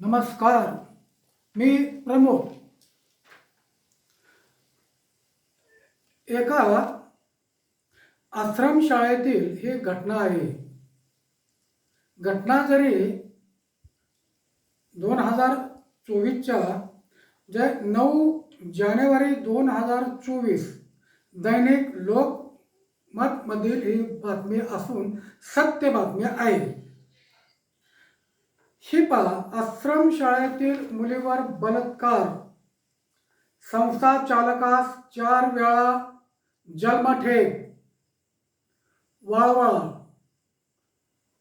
नमस्कार मी प्रमोद. एका आश्रमशाळेतील ही घटना आहे. घटना जरी दोन हजार चोवीसच्या जे नऊ जानेवारी दोन हजार चोवीस दैनिक लोकमतमधील ही बातमी असून सत्य बातमी आहे. हे पहा आश्रम शाळेतील मुलीवर बलात्कार. संस्था चालकास चार वेळा जन्मठेप. वाळवळ.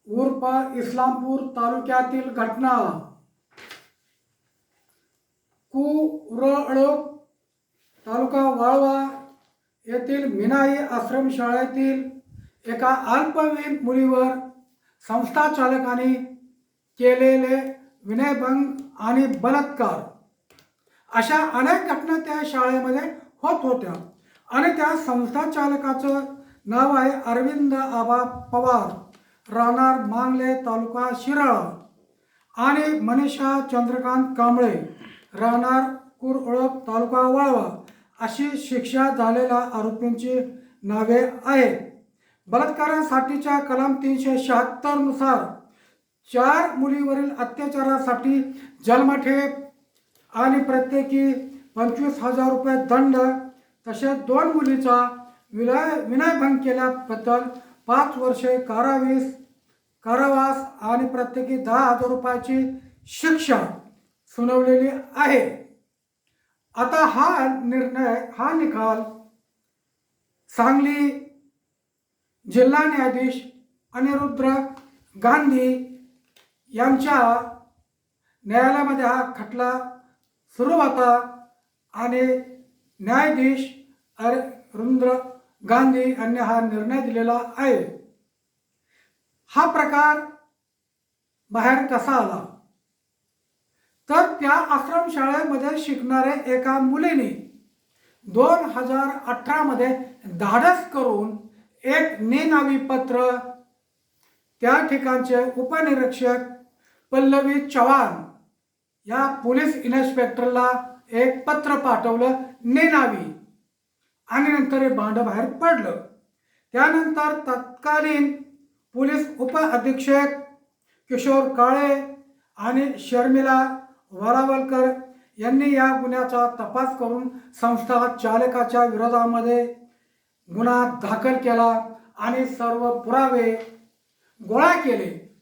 उर्फ इस्लामपूर तालुक्यातील घटना. कुरळोक तालुका वाळवा येथील मिनाई आश्रमशाळेतील एका अल्पवयीन मुलीवर संस्था चालकाने केलेले विनयभंग आणि बलात्कार. अशा अनेक घटना त्या शाळेमध्ये होत होत्या. आणि त्या संस्था चालकाचं नाव आहे अरविंद आबा पवार राहणार मांगले तालुका शिराळा. आणि मनीषा चंद्रकांत कांबळे राहणार कुरओळख तालुका वाळवा अशी शिक्षा झालेल्या आरोपींची नावे आहेत. बलात्कारासाठीच्या कलम तीनशे शहात्तरनुसार चार मुलीवरील अत्याचारासाठी जन्मठेप आणि प्रत्येकी पंचवीस हजार रुपये दंड तसेच दोन मुलीचा विनय विनयभंग केल्याबद्दल पाच वर्षे कारावीस कारावास आणि प्रत्येकी दहा हजार रुपयाची शिक्षा सुनावलेली आहे. आता हा निर्णय हा निकाल सांगली जिल्हा न्यायाधीश अनिरुद्ध गांधी यांच्या न्यायालयामध्ये हा खटला सुरू होता आणि न्यायाधीश अरुंद्र गांधी यांनी हा निर्णय दिलेला आहे. हा प्रकार बाहेर कसा आला? तर त्या आश्रमशाळेमध्ये शिकणाऱ्या एका मुलीने दोन हजार अठरामध्ये धाडस करून एक नेनावी पत्र त्या ठिकाणचे उपनिरीक्षक पल्लवी चव्हाण या पोलीस इन्स्पेक्टरला एक पत्र पाठवलं नेनावी. आणि नंतर हे भांड बाहेर पडलं. त्यानंतर तत्कालीन पोलीस उप अधीक्षक किशोर काळे आणि शर्मिला वरावलकर यांनी या गुन्ह्याचा तपास करून संस्था चालकाच्या विरोधामध्ये गुन्हा दाखल केला आणि सर्व पुरावे गोळा केले.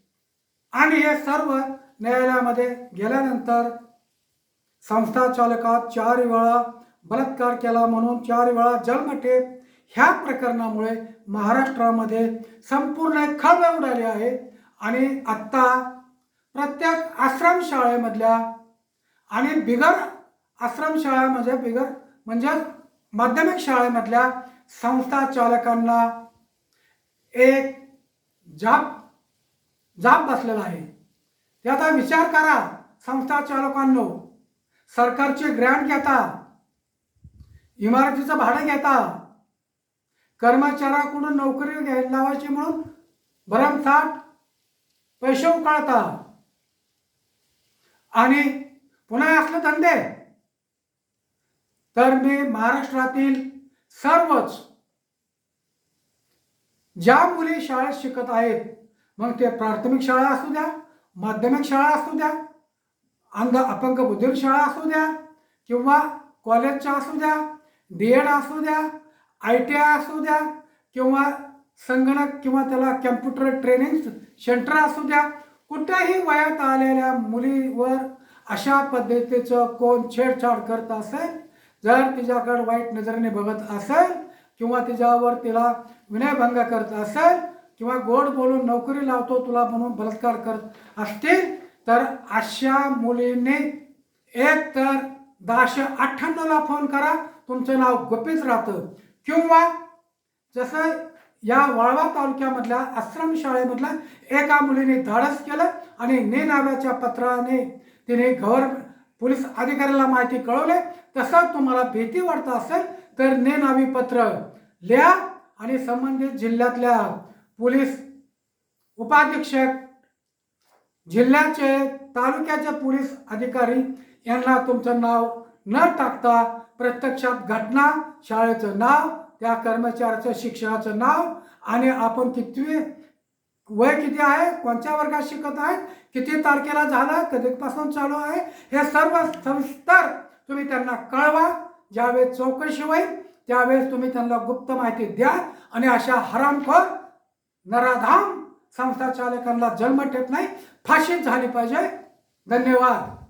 आणि हे सर्व न्यायालयामध्ये गेल्यानंतर संस्था चालकात चार वेळा बलात्कार केला म्हणून चार वेळा जन्मठेप ह्या प्रकरणामुळे महाराष्ट्रामध्ये संपूर्ण खळबळ उडाली आहे. आणि आत्ता प्रत्येक आश्रमशाळेमधल्या आणि बिगर आश्रमशाळेमध्ये बिगर म्हणजे माध्यमिक शाळेमधल्या संस्था चालकांना एक जाब जाम बसलेला आहे. याचा विचार करा संस्था चालकांनो. सरकारचे ग्रँट घेता. इमारतीचं भाडं घेता. कर्मचाऱ्याकडून नोकरी घ्यायला लावायची म्हणून भरमसाठ पैसे उकाळता. आणि पुन्हा असले धंदे. तर मी महाराष्ट्रातील सर्वच ज्या मुली शाळेत शिकत आहेत मग ते प्राथमिक शाळा असू द्या माध्यमिक शाळा असू द्या अंध अपंग बुद्धिर शाळा असू द्या किंवा कॉलेजच्या असू द्या डी एड असू द्या आय टी आय असू द्या किंवा संगणक किंवा त्याला कॅम्प्युटर ट्रेनिंग सेंटर असू द्या कुठल्याही वयात आलेल्या मुलीवर अशा पद्धतीचं कोण छेडछाड करत असेल जर तिच्याकडे वाईट नजरेने बघत असेल किंवा तिच्यावर तिला विनयभंग करत असेल किंवा गोड बोलून नोकरी लावतो तुला म्हणून बलात्कार करत असतील तर अशा मुलीने एक तर दहाशे अठ्ठ्याण्णवला फोन करा तुमचं नाव गुपित राहतं. किंवा जसं या वाळवा तालुक्यामधल्या आश्रमशाळेमधल्या एका मुलीने धाडस केलं आणि ने नाव्याच्या पत्राने तिने घर पोलीस अधिकाऱ्याला माहिती कळवले तसं तुम्हाला भीती वाटत असेल तर ने नावी पत्र लिहा आणि संबंधित जिल्ह्यातल्या पोलीस उपाधीक्षक जिल्ह्याचे तालुक्याचे पोलीस अधिकारी यांना तुमचं नाव न टाकता प्रत्यक्षात घटना शाळेचं नाव त्या कर्मचाऱ्याचं शिक्षणाचं नाव आणि आपण कितवी वय किती आहे कोणत्या वर्गात शिकत आहेत किती तारखेला झालं कधीपासून चालू आहे हे सर्व सविस्तर तुम्ही त्यांना कळवा. ज्यावेळेस चौकशी होईल त्यावेळेस तुम्ही त्यांना गुप्त माहिती द्या आणि अशा हरामखोर नराधाम संस्था चालकांना जन्म ठेप नाही फाशीच झाली पाहिजे. धन्यवाद.